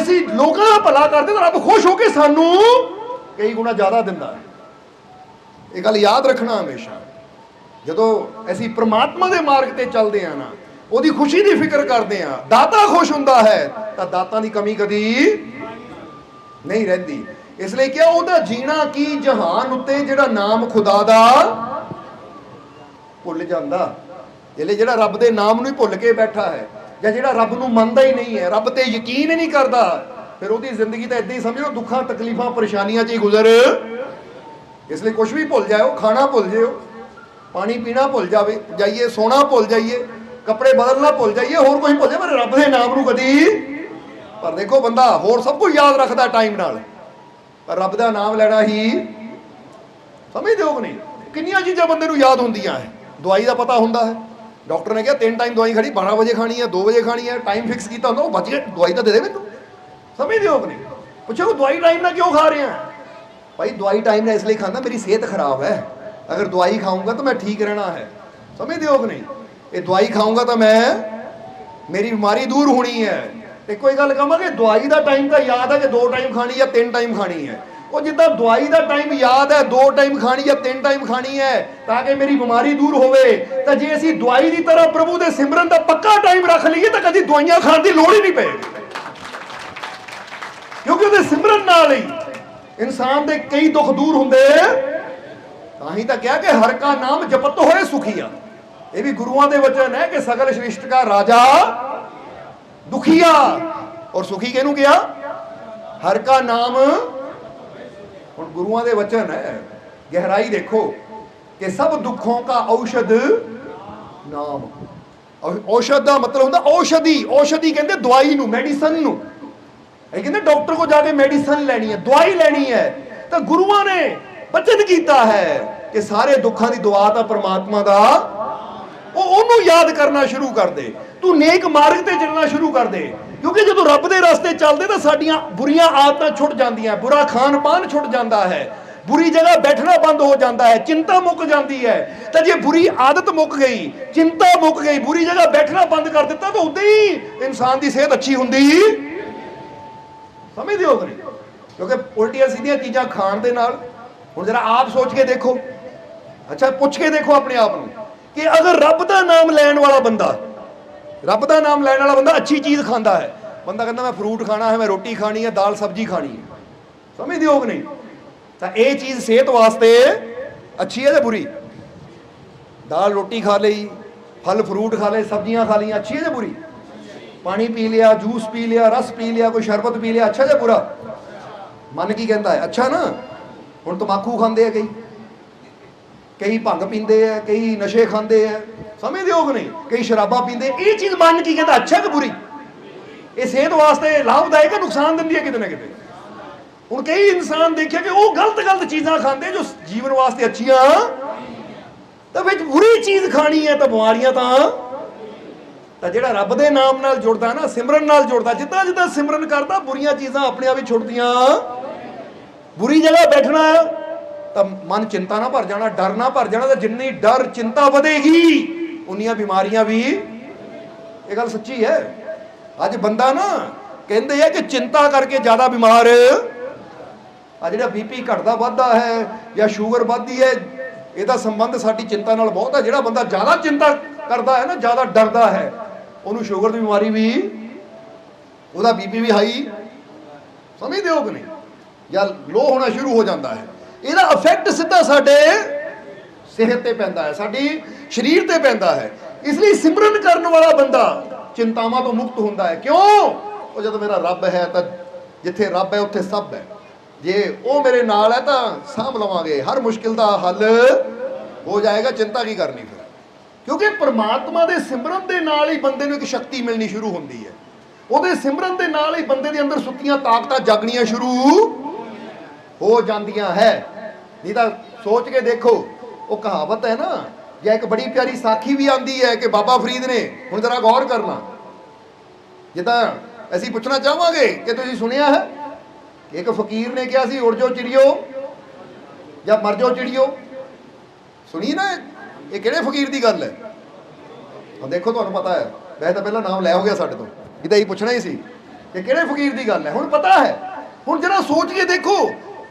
ਅਸੀਂ ਲੋਕਾਂ ਦਾ ਭਲਾ ਕਰਦੇ ਤਾਂ ਰੱਬ ਖੁਸ਼ ਹੋ ਕੇ ਸਾਨੂੰ ਕਈ ਗੁਣਾ ਜ਼ਿਆਦਾ ਦਿੰਦਾ ਹੈ। ਇਹ ਗੱਲ ਯਾਦ ਰੱਖਣਾ ਹਮੇਸ਼ਾ। ਜਦੋਂ ਅਸੀਂ ਪ੍ਰਮਾਤਮਾ ਦੇ ਮਾਰਗ ਤੇ ਚੱਲਦੇ ਆ ਨਾ, ਉਹਦੀ ਖੁਸ਼ੀ ਦੀ ਫਿਕਰ ਕਰਦੇ ਆ ਦਾਤਾ ਖੁਸ਼ ਹੁੰਦਾ ਹੈ, ਤਾਂ ਦਾਤਾਂ ਦੀ ਕਮੀ ਕਦੀ ਨਹੀਂ ਰਹਿੰਦੀ। ਇਸ ਲਈ ਕਿਹਾ ਉਹਦਾ ਜੀਣਾ ਕੀ ਜਹਾਨ ਉੱਤੇ ਜਿਹੜਾ ਨਾਮ ਖੁਦਾ ਦਾ ਭੁੱਲ ਜਾਂਦਾ। ਜਿਹੜੇ ਜਿਹੜਾ ਰੱਬ ਦੇ ਨਾਮ ਨੂੰ ਹੀ ਭੁੱਲ ਕੇ ਬੈਠਾ ਹੈ। ਜਾਂ ਜਿਹੜਾ ਰੱਬ ਨੂੰ ਮੰਨਦਾ ਹੀ ਨਹੀਂ ਹੈ, ਰੱਬ ਤੇ ਯਕੀਨ ਹੀ ਨਹੀਂ ਕਰਦਾ, ਫਿਰ ਉਹਦੀ ਜ਼ਿੰਦਗੀ ਤਾਂ ਇਦਾਂ ਹੀ ਸਮਝੋ, ਦੁੱਖਾਂ, ਤਕਲੀਫਾਂ, ਪਰੇਸ਼ਾਨੀਆਂ 'ਚ ਹੀ ਗੁਜ਼ਰ। ਇਸ ਲਈ ਕੁਝ ਵੀ ਭੁੱਲ ਜਾਓ ਖਾਣਾ ਭੁੱਲ ਜਿਓ ਪਾਣੀ ਪੀਣਾ ਭੁੱਲ ਜਾਵੇ, ਜਾਈਏ, ਸੋਣਾ ਭੁੱਲ ਜਾਈਏ, ਕੱਪੜੇ ਬਦਲਣਾ ਭੁੱਲ ਜਾਈਏ, ਹੋਰ ਕੁਝ ਭੁੱਲ ਜਾਵੇ ਪਰ ਰੱਬ ਦੇ ਨਾਮ ਨੂੰ ਕਦੀ ਪਰ ਦੇਖੋ ਬੰਦਾ ਹੋਰ ਸਭ ਕੁਝ ਯਾਦ ਰੱਖਦਾ ਟਾਈਮ ਨਾਲ। ਪਰ ਰੱਬ ਦਾ ਨਾਮ ਲੈਣਾ ਹੀ ਸਮਝਦੇ ਹੋ ਕਿ ਨਹੀਂ? ਕਿੰਨੀਆਂ ਚੀਜ਼ਾਂ ਬੰਦੇ ਨੂੰ ਯਾਦ ਹੁੰਦੀਆਂ ਹੈ? ਦਵਾਈ ਦਾ ਪਤਾ ਹੁੰਦਾ ਹੈ। ਡਾਕਟਰ ਨੇ ਕਿਹਾ, ਤਿੰਨ ਟਾਈਮ ਦਵਾਈ ਖੜੀ 12 ਵਜੇ ਖਾਣੀ ਹੈ 2 ਵਜੇ ਖਾਣੀ ਹੈ ਟਾਈਮ ਫਿਕਸ ਕੀਤਾ ਹੁੰਦਾ, ਉਹ ਬਚ ਗਿਆ ਦਵਾਈ ਤਾਂ ਦੇ ਦੇ ਮੈਨੂੰ। ਸਮਝਦੇ ਹੋ ਕਿ ਪੁੱਛੋ ਦਵਾਈ ਟਾਈਮ ਨਾਲ ਕਿਉਂ ਖਾ ਰਹੇ ਆ? ਭਾਈ, ਦਵਾਈ ਟਾਈਮ ਨਾਲ ਇਸ ਲਈ ਖਾਂਦਾ, ਮੇਰੀ ਸਿਹਤ ਖਰਾਬ ਹੈ। ਅਗਰ ਦਵਾਈ ਖਾਊਂਗਾ ਤਾਂ ਮੈਂ ਠੀਕ ਰਹਿਣਾ ਹੈ। ਸਮਝਦੇ ਹੋ ਕਿ ਨਹੀਂ ਇਹ ਦਵਾਈ ਖਾਊਂਗਾ ਤਾਂ ਮੈਂ, ਮੇਰੀ ਬਿਮਾਰੀ ਦੂਰ ਹੋਣੀ ਹੈ। ਤੇ ਕੋਈ ਗੱਲ ਕਹਾਂਗੇ ਦਵਾਈ ਦਾ ਟਾਈਮ ਤਾਂ ਯਾਦ ਹੈ ਕਿ ਦੋ ਟਾਈਮ ਖਾਣੀ ਜਾਂ ਤਿੰਨ ਟਾਈਮ ਖਾਣੀ ਹੈ। ਉਹ ਜਿੱਦਾਂ ਦਵਾਈ ਦਾ ਟਾਈਮ ਯਾਦ ਹੈ, ਦੋ ਟਾਈਮ ਖਾਣੀ ਜਾਂ ਤਿੰਨ ਟਾਈਮ ਖਾਣੀ ਹੈ, ਤਾਂ ਕਿ ਮੇਰੀ ਬਿਮਾਰੀ ਦੂਰ ਹੋਵੇ। ਤਾਂ ਜੇ ਅਸੀਂ ਦਵਾਈ ਦੀ ਤਰ੍ਹਾਂ ਪ੍ਰਭੂ ਦੇ ਸਿਮਰਨ ਦਾ ਪੱਕਾ ਟਾਈਮ ਰੱਖ ਲਈਏ, ਤਾਂ ਕਦੀ ਦਵਾਈਆਂ ਖਾਣ ਦੀ ਲੋੜ ਹੀ ਨਹੀਂ ਪਏਗੀ। ਕਿਉਂਕਿ ਉਹਦੇ ਸਿਮਰਨ ਨਾਲ ਹੀ ਇਨਸਾਨ ਦੇ ਕਈ ਦੁੱਖ ਦੂਰ ਹੁੰਦੇ। ਤਾਂ ਹੀ ਤਾਂ ਕਿਹਾ ਕਿ ਹਰ ਕਾ ਨਾਮ ਜਪਤ ਹੋਏ ਸੁਖੀਆ ਇਹ ਵੀ ਗੁਰੂਆਂ ਦੇ ਵਚਨ ਹੈ ਕਿ ਸਗਲ ਸ੍ਰਿਸ਼ਟ ਕਾ ਰਾਜਾ ਦੁਖੀਆ ਔਰ ਸੁਖੀ ਕਿਹਨੂੰ ਕਿਹਾ? ਹਰ ਕਾ ਨਾਮ ਹੁਣ ਗੁਰੂਆਂ ਦੇ ਵਚਨ ਹੈ, ਗਹਿਰਾਈ ਦੇਖੋ ਕਿ ਸਭ ਦੁੱਖੋਂ ਕਾ ਔਸ਼ਧ ਨਾਮ। ਔਸ਼ਧ ਦਾ ਮਤਲਬ ਹੁੰਦਾ ਔਸ਼ਧੀ ਔਸ਼ਧੀ ਕਹਿੰਦੇ ਦਵਾਈ ਨੂੰ ਮੈਡੀਸਨ ਨੂੰ। ਇਹ ਕਹਿੰਦੇ ਡਾਕਟਰ ਕੋ ਜਾ ਕੇ ਮੈਡੀਸਨ ਲੈਣੀ ਹੈ, ਦਵਾਈ ਲੈਣੀ ਹੈ। ਤਾਂ ਗੁਰੂਆਂ ਨੇ ਵਚਨ ਕੀਤਾ ਹੈ ਕਿ ਸਾਰੇ ਦੁੱਖਾਂ ਦੀ ਦੁਆ ਤਾਂ ਪ੍ਰਮਾਤਮਾ ਦਾ ਉਹ ਉਹਨੂੰ ਯਾਦ ਕਰਨਾ ਸ਼ੁਰੂ ਕਰ ਦੇ। ਤੂੰ ਨੇਕ ਮਾਰਗ ਤੇ ਚੱਲਣਾ ਸ਼ੁਰੂ ਕਰ ਦੇ। ਕਿਉਂਕਿ ਜਦੋਂ ਰੱਬ ਦੇ ਰਸਤੇ ਚੱਲਦੇ ਤਾਂ ਸਾਡੀਆਂ ਬੁਰੀਆਂ ਆਦਤਾਂ ਛੁੱਟ ਜਾਂਦੀਆਂ, ਬੁਰਾ ਖਾਣ ਪਾਨ ਛੁੱਟ ਜਾਂਦਾ ਹੈ। ਬੁਰੀ ਜਗ੍ਹਾ ਬੈਠਣਾ ਬੰਦ ਹੋ ਜਾਂਦਾ ਹੈ, ਚਿੰਤਾ ਮੁੱਕ ਜਾਂਦੀ ਹੈ। ਤਾਂ ਜੇ ਬੁਰੀ ਆਦਤ ਮੁੱਕ ਗਈ, ਚਿੰਤਾ ਮੁੱਕ ਗਈ, ਬੁਰੀ ਜਗ੍ਹਾ ਬੈਠਣਾ ਬੰਦ ਕਰ ਦਿੱਤਾ ਤਾਂ ਉਦਾਂ ਹੀ ਇਨਸਾਨ ਦੀ ਸਿਹਤ ਅੱਛੀ ਹੁੰਦੀ। ਸਮਝਦੇ ਹੋ ਕਿ ਕਿਉਂਕਿ ਉਲਟੀਆਂ ਸਿੱਧੀਆਂ ਚੀਜ਼ਾਂ ਖਾਣ ਦੇ ਨਾਲ, ਹੁਣ ਜਰਾ ਆਪ ਸੋਚ ਕੇ ਦੇਖੋ। ਅੱਛਾ, ਪੁੱਛ ਕੇ ਦੇਖੋ ਆਪਣੇ ਆਪ ਨੂੰ। ਕਿ ਅਗਰ ਰੱਬ ਦਾ ਨਾਮ ਲੈਣ ਵਾਲਾ ਬੰਦਾ, ਰੱਬ ਦਾ ਨਾਮ ਲੈਣ ਵਾਲਾ ਬੰਦਾ ਅੱਛੀ ਚੀਜ਼ ਖਾਂਦਾ ਹੈ, ਬੰਦਾ ਕਹਿੰਦਾ ਮੈਂ ਫਰੂਟ ਖਾਣਾ ਹੈ, ਮੈਂ ਰੋਟੀ ਖਾਣੀ ਹੈ, ਦਾਲ ਸਬਜ਼ੀ ਖਾਣੀ ਹੈ। ਸਮਝਦੇ ਹੋ ਕਿ ਨਹੀਂ? ਤਾਂ ਇਹ ਚੀਜ਼ ਸਿਹਤ ਵਾਸਤੇ ਅੱਛੀ ਹੈ ਜਾਂ ਬੁਰੀ? ਦਾਲ ਰੋਟੀ ਖਾ ਲਈ, ਫਲ ਫਰੂਟ ਖਾ ਲਏ, ਸਬਜ਼ੀਆਂ ਖਾ ਲਈਆਂ, ਅੱਛੀ ਹੈ ਜਾਂ ਬੁਰੀ? ਪਾਣੀ ਪੀ ਲਿਆ ਜੂਸ ਪੀ ਲਿਆ, ਰਸ ਪੀ ਲਿਆ, ਕੋਈ ਸ਼ਰਬਤ ਪੀ ਲਿਆ, ਅੱਛਾ ਜਾਂ ਬੁਰਾ? ਮਨ ਕੀ ਕਹਿੰਦਾ ਹੈ? ਅੱਛਾ ਨਾ? ਹੁਣ ਤਮਾਕੂ ਖਾਂਦੇ ਆ ਕਈ। ਕਈ ਭੰਗ ਪੀਂਦੇ ਆ, ਕਈ ਨਸ਼ੇ ਖਾਂਦੇ ਆ। ਸਮਝਦੇ ਹੋ ਕਿ ਨਹੀਂ ਕਈ ਸ਼ਰਾਬਾਂ ਪੀਂਦੇ। ਇਹ ਚੀਜ਼ ਮਨ ਕੀ ਕਹਿੰਦਾ, ਅੱਛਾ ਕਿ ਬੁਰੀ? ਇਹ ਸਿਹਤ ਵਾਸਤੇ ਲਾਭਦਾਇਕ ਹੈ ਨੁਕਸਾਨ ਦਿੰਦੀ ਹੈ ਕਿਤੇ ਨਾ ਕਿਤੇ। ਹੁਣ ਕਈ ਇਨਸਾਨ ਦੇਖਿਆ ਕਿ ਉਹ ਗਲਤ ਗਲਤ ਚੀਜ਼ਾਂ ਖਾਂਦੇ, ਜੋ ਜੀਵਨ ਵਾਸਤੇ ਅੱਛੀਆਂ। ਤਾਂ ਵਿੱਚ ਬੁਰੀ ਚੀਜ਼ ਖਾਣੀ ਹੈ ਤਾਂ ਬਿਮਾਰੀਆਂ ਤਾਂ। ਤਾਂ ਜਿਹੜਾ ਰੱਬ ਦੇ ਨਾਮ ਨਾਲ ਜੁੜਦਾ ਨਾ, ਸਿਮਰਨ ਨਾਲ ਜੁੜਦਾ, ਜਿੱਦਾਂ ਜਿੱਦਾਂ ਸਿਮਰਨ ਕਰਦਾ, ਬੁਰੀਆਂ ਚੀਜ਼ਾਂ ਆਪਣੇ ਆਪ ਹੀ ਛੁੱਟਦੀਆਂ। ਬੁਰੀ ਜਗ੍ਹਾ ਬੈਠਣਾ ਤਾਂ ਮਨ ਚਿੰਤਾ ਨਾ ਭਰ ਜਾਣਾ, ਡਰ ਨਾ ਭਰ ਜਾਣਾ, ਤਾਂ ਜਿੰਨੀ ਡਰ ਚਿੰਤਾ ਵਧੇਗੀ, ਉਨੀਆਂ ਬਿਮਾਰੀਆਂ ਵੀ ਇਹ ਗੱਲ ਸੱਚੀ ਹੈ। ਅੱਜ ਬੰਦਾ ਨਾ ਕਹਿੰਦੇ ਆ ਕਿ ਚਿੰਤਾ ਕਰਕੇ ਜ਼ਿਆਦਾ ਬਿਮਾਰ ਆ, ਜਿਹੜਾ ਬੀਪੀ ਘਟਦਾ ਵੱਧਦਾ ਹੈ ਜਾਂ ਸ਼ੂਗਰ ਵੱਧਦੀ ਹੈ, ਇਹਦਾ ਸੰਬੰਧ ਸਾਡੀ ਚਿੰਤਾ ਨਾਲ ਬਹੁਤ ਹੈ। ਜਿਹੜਾ ਬੰਦਾ ਜ਼ਿਆਦਾ ਚਿੰਤਾ ਕਰਦਾ ਹੈ ਨਾ, ਜ਼ਿਆਦਾ ਡਰਦਾ ਹੈ, ਉਹਨੂੰ ਸ਼ੂਗਰ ਦੀ ਬਿਮਾਰੀ ਵੀ, ਉਹਦਾ ਬੀਪੀ ਵੀ ਹਾਈ ਸਮਝਦੇ ਹੋ ਕਿ ਨਹੀਂ? ਜਾਂ ਲੋ ਹੋਣਾ ਸ਼ੁਰੂ ਹੋ ਜਾਂਦਾ ਹੈ। ਇਹਦਾ ਇਫੈਕਟ ਸਿੱਧਾ ਸਾਡੇ ਸਿਹਤ ਤੇ ਪੈਂਦਾ ਹੈ, ਸਾਡੀ ਸਰੀਰ ਤੇ ਪੈਂਦਾ ਹੈ। ਇਸ ਲਈ ਸਿਮਰਨ ਕਰਨ ਵਾਲਾ ਬੰਦਾ ਚਿੰਤਾਵਾਂ ਤੋਂ ਮੁਕਤ ਹੁੰਦਾ ਹੈ। ਕਿਉਂ? ਉਹ ਜਦੋਂ ਮੇਰਾ ਰੱਬ ਹੈ ਤਾਂ ਜਿੱਥੇ ਰੱਬ ਹੈ, ਉੱਥੇ ਸਭ ਹੈ। ਜੇ ਉਹ ਮੇਰੇ ਨਾਲ ਹੈ ਤਾਂ ਸਾਂਭ ਲਵਾਂਗੇ। ਹਰ ਮੁਸ਼ਕਿਲ ਦਾ ਹੱਲ ਹੋ ਜਾਏਗਾ, ਚਿੰਤਾ ਕੀ ਕਰਨੀ ਫਿਰ? ਕਿਉਂਕਿ ਪਰਮਾਤਮਾ ਦੇ ਸਿਮਰਨ ਦੇ ਨਾਲ ਹੀ ਬੰਦੇ ਨੂੰ ਇੱਕ ਸ਼ਕਤੀ ਮਿਲਣੀ ਸ਼ੁਰੂ ਹੁੰਦੀ ਹੈ। ਉਹਦੇ ਸਿਮਰਨ ਦੇ ਨਾਲ ਹੀ ਬੰਦੇ ਦੇ ਅੰਦਰ ਸੁੱਤੀਆਂ ਤਾਕਤਾਂ, ਜਾਗਣੀਆਂ ਸ਼ੁਰੂ ਹੋ ਜਾਂਦੀਆਂ ਹੈ। ਨਹੀਂ ਤਾਂ ਸੋਚ ਕੇ ਦੇਖੋ, ਉਹ ਕਹਾਵਤ ਹੈ ਨਾ, ਜਾਂ ਇੱਕ ਬੜੀ ਪਿਆਰੀ ਸਾਖੀ ਵੀ ਆਂਦੀ ਹੈ ਕਿ ਬਾਬਾ ਫਰੀਦ ਨੇ, ਹੁਣ ਜਰਾ ਗੌਰ ਕਰਨਾ ਜਿੱਦਾਂ ਅਸੀਂ ਪੁੱਛਣਾ ਚਾਹਾਂਗੇ ਕਿ ਤੁਸੀਂ ਸੁਣਿਆ ਹੈ ਕਿ ਇੱਕ ਫਕੀਰ ਨੇ ਕਿਹਾ ਸੀ ਉੜ ਜੋ ਚਿੜਿਓ, ਜਾਂ ਮਰ ਜੋ ਚਿੜਿਓ ਸੁਣੀ ਨਾ ਇਹ? ਕਿਹੜੇ ਫਕੀਰ ਦੀ ਗੱਲ ਹੈ? ਆ ਦੇਖੋ, ਤੁਹਾਨੂੰ ਪਤਾ ਹੈ, ਵੈਸੇ ਤਾਂ ਪਹਿਲਾਂ ਨਾਮ ਲੈ ਹੋ ਗਿਆ ਸਾਡੇ ਤੋਂ ਇਹਦਾ ਹੀ ਪੁੱਛਣਾ ਹੀ ਸੀ ਇਹ ਕਿਹੜੇ ਫਕੀਰ ਦੀ ਗੱਲ ਹੈ? ਹੁਣ ਪਤਾ ਹੈ। ਹੁਣ ਜਰਾ ਸੋਚ ਕੇ ਦੇਖੋ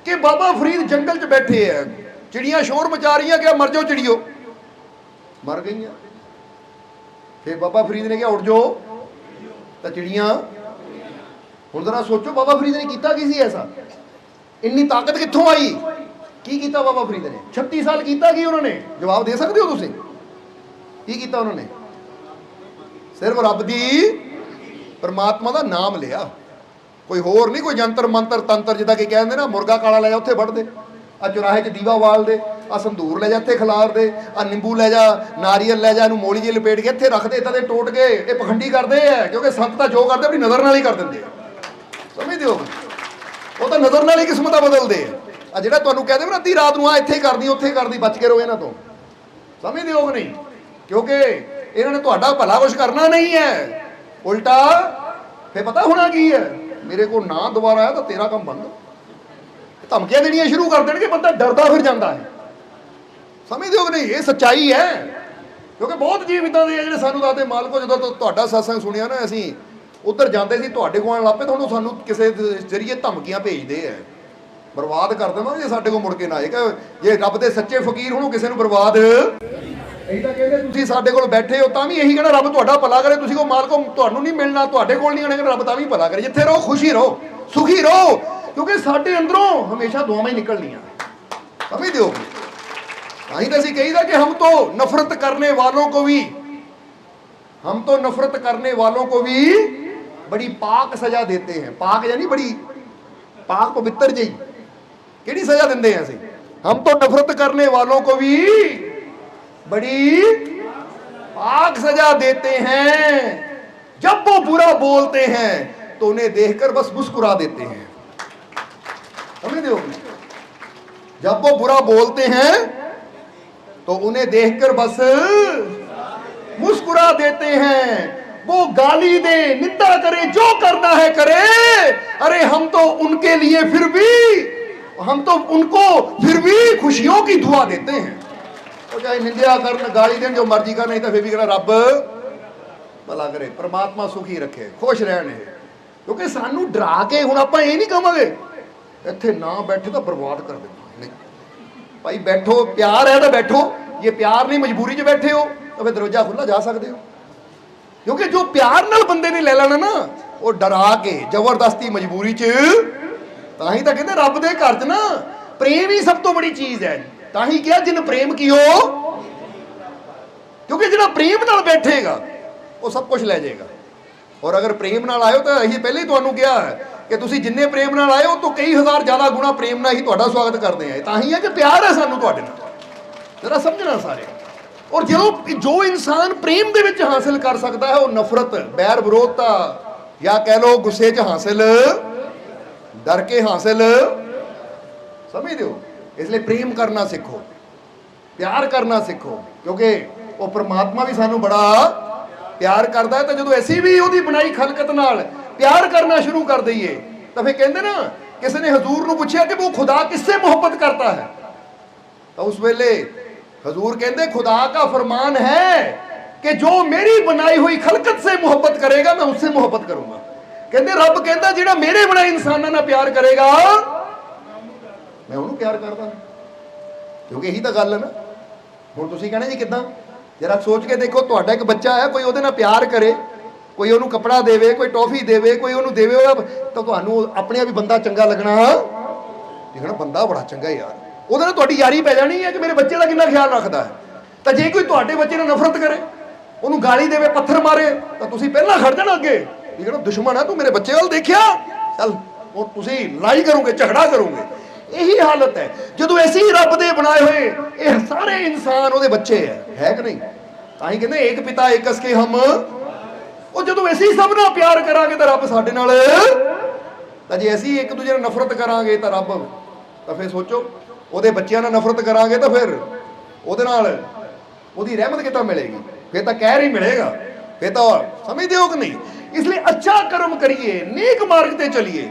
ਕਿ ਬਾਬਾ ਫਰੀਦ ਜੰਗਲ 'ਚ ਬੈਠੇ ਐ ਚਿੜੀਆਂ ਸ਼ੋਰ ਮਚਾ ਰਹੀਆਂ ਕਿ ਮਰ ਜਾਓ ਚਿੜੀਓ। ਮਰ ਗਈਆਂ। ਫਿਰ ਬਾਬਾ ਫਰੀਦ ਨੇ ਕਿਹਾ, ਉੱਠ ਜਾਓ। ਤਾਂ ਚਿੜੀਆਂ, ਹੁਣ ਜਰਾ ਸੋਚੋ, ਬਾਬਾ ਫਰੀਦ ਨੇ ਕੀਤਾ ਕੀ ਸੀ ਐਸਾ? ਇੰਨੀ ਤਾਕਤ ਕਿੱਥੋਂ ਆਈ? ਕੀ ਕੀਤਾ ਬਾਬਾ ਫਰੀਦ ਨੇ? 36 ਸਾਲ ਕੀਤਾ ਕੀ ਉਹਨਾਂ ਨੇ? ਜਵਾਬ ਦੇ ਸਕਦੇ ਹੋ ਤੁਸੀਂ? ਕੀ ਕੀਤਾ ਉਹਨਾਂ ਨੇ? ਸਿਰਫ ਰੱਬ ਦੀ ਪਰਮਾਤਮਾ ਦਾ ਨਾਮ ਲਿਆ। ਕੋਈ ਹੋਰ ਨਹੀਂ, ਕੋਈ ਜੰਤਰ ਮੰਤਰ ਤੰਤਰ ਜਿੱਦਾਂ ਕਿ ਕਹਿੰਦੇ ਨਾ, ਮੁਰਗਾ ਕਾਲਾ ਲੈ ਜਾ, ਉੱਥੇ ਵੱਢ ਦੇ। ਆ ਚੁਰਾਹੇ 'ਚ ਦੀਵਾ ਵਾਲ ਦੇ ਆ ਸੰਧੂਰ ਲੈ ਜਾ, ਇੱਥੇ ਖਿਲਾਰ ਦੇ ਆ ਨਿੰਬੂ ਲੈ ਜਾ, ਨਾਰੀਅਲ ਲੈ ਜਾ, ਇਹਨੂੰ ਮੋਲੀ ਜੇ ਲਪੇਟ ਕੇ ਇੱਥੇ ਰੱਖ ਦੇ, ਇਦਾਂ ਦੇ ਟੋਟ ਕੇ, ਇਹ ਪਖੰਡੀ ਕਰਦੇ ਆ, ਕਿਉਂਕਿ ਸੰਤ ਤਾਂ ਜੋ ਕਰਦੇ, ਆਪਣੀ ਨਜ਼ਰ ਨਾਲ ਹੀ ਕਰ ਦਿੰਦੇ ਆ। ਸਮਝਦੇ ਹੋ? ਉਹ ਤਾਂ ਨਜ਼ਰ ਨਾਲ ਹੀ ਕਿਸਮਤਾਂ ਬਦਲਦੇ ਆ। ਆ ਜਿਹੜਾ ਤੁਹਾਨੂੰ ਕਹਦੇ ਨਾ, ਅੱਧੀ ਰਾਤ ਨੂੰ ਆ ਇੱਥੇ ਹੀ ਕਰਦੀ, ਉੱਥੇ ਹੀ ਕਰਦੀ, ਬਚ ਕੇ ਰਹੋ ਇਹਨਾਂ ਤੋਂ। ਸਮਝਦੇ ਹੋ ਨਹੀਂ? ਕਿਉਂਕਿ ਇਹਨਾਂ ਨੇ ਤੁਹਾਡਾ ਭਲਾ ਕੁਝ ਕਰਨਾ ਨਹੀਂ ਹੈ। ਉਲਟਾ ਫੇ ਪਤਾ ਹੋਣਾ ਕੀ ਹੈ? ਮੇਰੇ ਕੋਲ ਨਾ ਦੁਬਾਰਾ ਆਇਆ ਤਾਂ ਤੇਰਾ ਕੰਮ ਬੰਦ। ਧਮਕੀਆਂ ਦੇਣੀਆਂ ਸ਼ੁਰੂ ਕਰ ਦੇਣਗੇ, ਬੰਦਾ ਡਰਦਾ ਫਿਰ ਜਾਂਦਾ ਹੈ। ਸਮਝਦੇ ਹੋ ਕਿ ਨਹੀਂ? ਇਹ ਸੱਚਾਈ ਹੈ। ਕਿਉਂਕਿ ਬਹੁਤ ਜੀਵ ਇਦਾਂ ਦੇ ਆ ਜਿਹੜੇ ਸਾਨੂੰ ਦੱਸਦੇ, ਮਾਲਕੋ, ਜਦੋਂ ਤੁਹਾਡਾ satsang ਸੁਣਿਆ ਨਾ ਅਸੀਂ, ਉੱਧਰ ਜਾਂਦੇ ਸੀ, ਤੁਹਾਡੇ ਕੋਲ ਆਉਣ ਲੱਪੇ ਤੁਹਾਨੂੰ ਸਾਨੂੰ ਕਿਸੇ ਜ਼ਰੀਏ ਧਮਕੀਆਂ ਭੇਜਦੇ ਆ। ਬਰਬਾਦ ਕਰ ਦੇਵਾਂਗੇ ਜੇ ਸਾਡੇ ਕੋਲ ਮੁੜ ਕੇ ਨਾ ਆਏ। ਜੇ ਰੱਬ ਦੇ ਸੱਚੇ ਫਕੀਰ ਹੋਣੋ ਕਿਸੇ ਨੂੰ ਬਰਬਾਦ ਅਸੀਂ ਤਾਂ ਕਹਿੰਦੇ ਤੁਸੀਂ ਸਾਡੇ ਕੋਲ ਬੈਠੇ ਹੋ ਤਾਂ ਵੀ ਇਹੀ ਕਹਿੰਦਾ, ਰੱਬ ਤੁਹਾਡਾ ਭਲਾ ਕਰੇ, ਤੁਸੀਂ ਕੋ ਤੁਹਾਨੂੰ ਨਹੀਂ ਮਿਲਣਾ, ਤੁਹਾਡੇ ਕੋਲ ਨਹੀਂ ਆਣਾ ਰੱਬ ਤਾਂ ਵੀ ਭਲਾ ਕਰੇ, ਜਿੱਥੇ ਰਹੋ ਖੁਸ਼ੀ ਰਹੋ, ਸੁਖੀ ਰਹੋ, ਕਿਉਂਕਿ ਸਾਡੇ ਅੰਦਰੋਂ ਹਮੇਸ਼ਾ ਦੁਆਵਾਂ ਹੀ ਨਿਕਲਣੀਆਂ। ਸਮਝ ਦਿਓ। ਅਸੀਂ ਤਾਂ ਅਸੀਂ ਕਹੀਦਾ ਕਿ ਹਮ ਤੋਂ ਨਫ਼ਰਤ ਕਰਨੇ ਵਾਲੋਂ ਕੋ ਵੀ, ਹਮ ਤੋਂ ਨਫ਼ਰਤ ਕਰਨੇ ਵਾਲੋਂ ਕੋ ਵੀ ਬੜੀ ਪਾਕ ਸਜ਼ਾ ਦਿੰਦੇ ਹੈ। ਪਾਕ ਯਾਨੀ ਬੜੀ, ਪਾਕ ਪਵਿੱਤਰ ਜਿਹੀ। ਕਿਹੜੀ ਸਜ਼ਾ ਦਿੰਦੇ ਆ ਅਸੀਂ? ਹਮ ਤੋਂ ਨਫ਼ਰਤ ਕਰਨੇ ਵਾਲੋਂ ਕੋ ਵੀ बड़ी पाक सजा देते हैं। जब वो बुरा बोलते हैं तो उन्हें देखकर बस मुस्कुरा देते हैं। समझते हो? जब वो बुरा बोलते हैं तो उन्हें देखकर बस मुस्कुरा देते हैं। वो गाली दे, निंदा करे, जो करना है करे। अरे, हम तो उनके लिए फिर भी, हम तो उनको फिर भी खुशियों की दुआ देते हैं। ਉਹ ਚਾਹੇ ਨਿੰਦਿਆ ਕਰਨ, ਗਾਲੀ ਦੇਣ, ਜੋ ਮਰਜ਼ੀ ਕਰਨ, ਨਹੀਂ ਤਾਂ ਫਿਰ ਵੀ ਕਹਿੰਦਾ, ਰੱਬ, ਭਲਾ ਕਰੇ, ਪ੍ਰਮਾਤਮਾ ਸੁਖੀ ਰੱਖੇ, ਖੁਸ਼ ਰਹਿਣ ਇਹ। ਕਿਉਂਕਿ ਸਾਨੂੰ ਡਰਾ ਕੇ ਹੁਣ ਆਪਾਂ ਇਹ ਨਹੀਂ ਕਹਾਂਗੇ ਇੱਥੇ ਨਾ ਬੈਠੇ ਤਾਂ ਬਰਬਾਦ ਕਰ ਦੇਣਾ ਨਹੀਂ। ਭਾਈ ਬੈਠੋ, ਪਿਆਰ ਹੈ ਤਾਂ ਬੈਠੋ, ਜੇ ਪਿਆਰ ਨਹੀਂ ਮਜਬੂਰੀ 'ਚ ਬੈਠੇ ਹੋ, ਤਾਂ ਫਿਰ ਦਰਵਾਜ਼ਾ ਖੁੱਲਾ ਜਾ ਸਕਦੇ ਹੋ। ਕਿਉਂਕਿ ਜੋ ਪਿਆਰ ਨਾਲ ਬੰਦੇ ਨੇ ਲੈ ਲੈਣਾ ਨਾ, ਉਹ ਡਰਾ ਕੇ, ਜ਼ਬਰਦਸਤੀ ਮਜਬੂਰੀ 'ਚ, ਤਾਂ ਹੀ ਤਾਂ ਕਹਿੰਦੇ ਰੱਬ ਦੇ ਘਰ 'ਚ ਨਾ, ਪ੍ਰੇਮ ਹੀ ਸਭ ਤੋਂ ਬੜੀ ਚੀਜ਼ ਹੈ। ਤਾਂ ਹੀ ਕਿਹਾ ਜਿਨ ਪ੍ਰੇਮ ਕੀਓ। ਕਿਉਂਕਿ ਜਿਹੜਾ ਪ੍ਰੇਮ ਨਾਲ ਬੈਠੇਗਾ, ਉਹ ਸਭ ਕੁਝ ਲੈ ਜਾਏਗਾ। ਔਰ ਅਗਰ ਪ੍ਰੇਮ ਨਾਲ ਆਇਓ ਤਾਂ ਅਸੀਂ ਪਹਿਲੇ ਹੀ ਤੁਹਾਨੂੰ ਕਿਹਾ ਹੈ ਕਿ ਤੁਸੀਂ ਜਿੰਨੇ ਪ੍ਰੇਮ ਨਾਲ ਆਏ ਹੋ ਤੋਂ ਕਈ ਹਜ਼ਾਰ ਜ਼ਿਆਦਾ ਗੁਣਾ ਪ੍ਰੇਮ ਨਾਲ ਹੀ ਤੁਹਾਡਾ ਸਵਾਗਤ ਕਰਦੇ ਆ ਤਾਂ ਹੀ ਹੈ ਕਿ ਪਿਆਰ ਹੈ ਸਾਨੂੰ ਤੁਹਾਡੇ ਨਾਲ। ਜਰਾ ਸਮਝਣਾ ਸਾਰੇ। ਔਰ ਜਦੋਂ ਜੋ ਇਨਸਾਨ ਪ੍ਰੇਮ ਦੇ ਵਿੱਚ ਹਾਸਲ ਕਰ ਸਕਦਾ ਹੈ, ਉਹ ਨਫ਼ਰਤ, ਬੈਰ ਵਿਰੋਧਤਾ ਜਾਂ ਕਹਿ ਲਓ ਗੁੱਸੇ 'ਚ ਹਾਸਲ, ਡਰ ਕੇ ਹਾਸਲ, ਸਮਝਦੇ ਹੋ? ਇਸ ਲਈ ਪ੍ਰੇਮ ਕਰਨਾ ਸਿੱਖੋ ਪਿਆਰ ਕਰਨਾ ਸਿੱਖੋ ਕਿਉਂਕਿ ਉਹ ਪਰਮਾਤਮਾ ਵੀ ਸਾਨੂੰ ਬੜਾ ਪਿਆਰ ਕਰਦਾ ਹੈ ਤਾਂ ਜਦੋਂ ਅਸੀਂ ਵੀ ਉਹਦੀ ਬਣਾਈ ਖਲਕਤ ਨਾਲ ਪਿਆਰ ਕਰਨਾ ਸ਼ੁਰੂ ਕਰ ਦਈਏ ਤਾਂ ਫਿਰ ਕਹਿੰਦੇ ਨਾ ਕਿਸੇ ਨੇ ਹਜ਼ੂਰ ਨੂੰ ਪੁੱਛਿਆ ਕਿ ਉਹ ਖੁਦਾ ਕਿਸੇ ਮੁਹੱਬਤ ਕਰਤਾ ਹੈ ਤਾਂ ਉਸ ਵੇਲੇ ਹਜ਼ੂਰ ਕਹਿੰਦੇ ਖੁਦਾ ਦਾ ਫਰਮਾਨ ਹੈ ਕਿ ਜੋ ਮੇਰੀ ਬਣਾਈ ਹੋਈ ਖਲਕਤ ਸੇ ਮੁਹੱਬਤ ਕਰੇਗਾ ਮੈਂ ਉਸ ਸੇ ਮੁਹੱਬਤ ਕਰੂੰਗਾ ਕਹਿੰਦੇ ਰੱਬ ਕਹਿੰਦਾ ਜਿਹੜਾ ਮੇਰੇ ਬਣਾਏ ਇਨਸਾਨਾਂ ਨਾਲ ਪਿਆਰ ਕਰੇਗਾ ਮੈਂ ਉਹਨੂੰ ਪਿਆਰ ਕਰਦਾ। ਕਿਉਂਕਿ ਇਹੀ ਤਾਂ ਗੱਲ ਹੈ ਨਾ। ਹੁਣ ਤੁਸੀਂ ਕਹਿੰਦੇ ਜੀ ਕਿਦਾਂ? ਜਰਾ ਸੋਚ ਕੇ ਦੇਖੋ, ਤੁਹਾਡਾ ਇੱਕ ਬੱਚਾ ਹੈ, ਕੋਈ ਉਹਦੇ ਨਾਲ ਪਿਆਰ ਕਰੇ, ਕੋਈ ਉਹਨੂੰ ਕੱਪੜਾ ਦੇਵੇ, ਕੋਈ ਟੌਫੀ ਦੇਵੇ, ਕੋਈ ਉਹਨੂੰ ਦੇਵੇ ਤਾਂ ਤੁਹਾਨੂੰ ਆਪਣੇ ਆਪ ਹੀ ਬੰਦਾ ਚੰਗਾ ਲੱਗਣਾ। ਦੇਖਣਾ ਬੰਦਾ ਬੜਾ ਚੰਗਾ ਯਾਰ। ਉਹਦੇ ਨਾਲ ਤੁਹਾਡੀ ਯਾਰੀ ਪੈ ਜਾਣੀ ਹੈ ਕਿ ਮੇਰੇ ਬੱਚੇ ਦਾ ਕਿੰਨਾ ਖਿਆਲ ਰੱਖਦਾ ਹੈ। ਤਾਂ ਜੇ ਕੋਈ ਤੁਹਾਡੇ ਬੱਚੇ ਨਾਲ ਨਫ਼ਰਤ ਕਰੇ, ਉਹਨੂੰ ਗਾਲੀ ਦੇਵੇ, ਪੱਥਰ ਮਾਰੇ, ਤਾਂ ਤੁਸੀਂ ਪਹਿਲਾਂ ਖੜ ਜਾਣਾ ਅੱਗੇ। ਇਹ ਜਿਹੜਾ ਦੁਸ਼ਮਣ ਹੈ, ਤੂੰ ਮੇਰੇ ਬੱਚੇ ਵੱਲ ਦੇਖਿਆ? ਚੱਲ ਉਹ ਤੁਸੀਂ ਲੜਾਈ ਕਰੋਗੇ, ਝਗੜਾ ਕਰੋਗੇ। ਇਹੀ ਹਾਲਤ ਹੈ। ਜਦੋਂ ਐਸੀ ਰੱਬ ਦੇ ਬਣਾਏ ਹੋਏ, ਇਹ ਸਾਰੇ ਇਨਸਾਨ ਉਹਦੇ ਬੱਚੇ ਹੈ। ਹੈ ਕਿ ਨਹੀਂ? ਤਾਂ ਹੀ ਕਹਿੰਦੇ ਏਕ ਪਿਤਾ ਏਕਸ ਕੇ ਹਮ। ਉਹ ਜਦੋਂ ਅਸੀਂ ਸਭ ਨਾਲ ਪਿਆਰ ਕਰਾਂਗੇ ਤਾਂ ਰੱਬ ਸਾਡੇ ਨਾਲ। ਤਾਂ ਜੇ ਅਸੀਂ ਇੱਕ ਦੂਜੇ ਨਾਲ ਨਫ਼ਰਤ ਕਰਾਂਗੇ ਤਾਂ ਰੱਬ, ਤਾਂ ਫਿਰ ਸੋਚੋ, ਉਹਦੇ ਬੱਚਿਆਂ ਨਾਲ ਨਫ਼ਰਤ ਕਰਾਂਗੇ ਤਾਂ ਫਿਰ ਉਹਦੇ ਨਾਲ ਉਹਦੀ ਰਹਿਮਤ ਕਿੱਦਾਂ ਮਿਲੇਗੀ? ਫਿਰ ਤਾਂ ਕਹਿਰ ਹੀ ਮਿਲੇਗਾ। ਫਿਰ ਤਾਂ ਸਮਝਦੇ ਹੋ ਕਿ ਨਹੀਂ? ਇਸ ਲਈ ਅੱਛਾ ਕਰਮ ਕਰੀਏ, ਨੇਕ ਮਾਰਗ ਤੇ ਚਲੀਏ।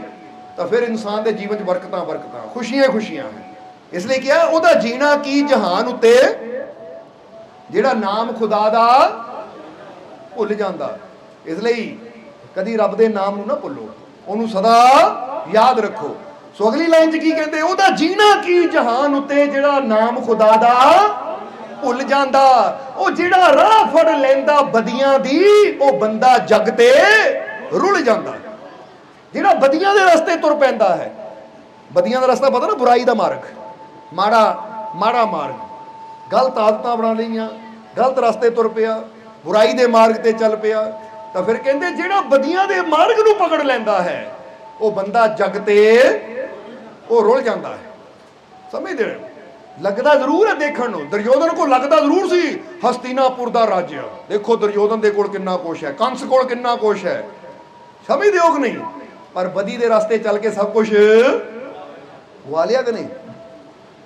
ਤਾਂ ਫਿਰ ਇਨਸਾਨ ਦੇ ਜੀਵਨ 'ਚ ਬਰਕਤਾਂ ਬਰਕਤਾਂ ਖੁਸ਼ੀਆਂ ਖੁਸ਼ੀਆਂ ਹਨ। ਇਸ ਲਈ ਕਿਹਾ, ਉਹਦਾ ਜੀਣਾ ਕੀ ਜਹਾਨ ਉੱਤੇ? ਜਿਹੜਾ ਨਾਮ ਖੁਦਾ ਦਾ ਭੁੱਲ ਜਾਂਦਾ। ਇਸ ਲਈ ਕਦੀ ਰੱਬ ਦੇ ਨਾਮ ਨੂੰ ਨਾ ਭੁੱਲੋ। ਉਹਨੂੰ ਸਦਾ ਯਾਦ ਰੱਖੋ। ਸੋ ਅਗਲੀ ਲਾਈਨ 'ਚ ਕੀ ਕਹਿੰਦੇ, ਉਹਦਾ ਜੀਣਾ ਕੀ ਜਹਾਨ ਉੱਤੇ ਜਿਹੜਾ ਨਾਮ ਖੁਦਾ ਦਾ ਭੁੱਲ ਜਾਂਦਾ? ਉਹ ਜਿਹੜਾ ਰਾਹ ਫੜ ਲੈਂਦਾ, ਬਦੀਆਂ ਦੀ, ਉਹ ਬੰਦਾ ਜਗ ਤੇ ਰੁਲ ਜਾਂਦਾ। ਜਿਹੜਾ ਬਦੀਆਂ ਦੇ ਰਸਤੇ ਤੁਰ ਪੈਂਦਾ ਹੈ। ਬਦੀਆਂ ਦਾ ਰਸਤਾ ਪਤਾ ਨਾ, ਬੁਰਾਈ ਦਾ ਮਾਰਗ। ਮਾੜਾ ਮਾੜਾ ਮਾਰਗ। ਗਲਤ ਆਦਤਾਂ ਬਣਾ ਲਈਆਂ, ਗਲਤ ਰਸਤੇ ਤੁਰ ਪਿਆ, ਬੁਰਾਈ ਦੇ ਮਾਰਗ ਤੇ ਚੱਲ ਪਿਆ, ਤਾਂ ਫਿਰ ਕਹਿੰਦੇ ਜਿਹੜਾ ਬਦੀਆਂ ਦੇ ਮਾਰਗ ਨੂੰ ਪਕੜ ਲੈਂਦਾ ਹੈ, ਉਹ ਬੰਦਾ ਜਗ ਤੇ ਉਹ ਰੁਲ ਜਾਂਦਾ ਹੈ। ਸਮਝਦੇ ਹੋ? ਲੱਗਦਾ ਜ਼ਰੂਰ ਹੈ ਦੇਖਣ ਨੂੰ। ਦਰਯੋਧਨ ਕੋ ਲੱਗਦਾ ਜ਼ਰੂਰ ਸੀ, ਹਸਤੀਨਾਪੁਰ ਦਾ ਰਾਜ। ਦੇਖੋ ਦਰਯੋਧਨ ਦੇ ਕੋਲ ਕਿੰਨਾ ਕੁਛ ਹੈ, ਕੰਸ ਕੋਲ ਕਿੰਨਾ ਕੁਛ ਹੈ। ਸਮਝਦੇ ਹੋ ਕਿ ਨਹੀਂ? ਪਰ ਬਦੀ ਦੇ ਰਸਤੇ ਚੱਲ ਕੇ ਸਭ ਕੁਝ ਵਾਲਿਆ ਕਿ ਨਹੀਂ?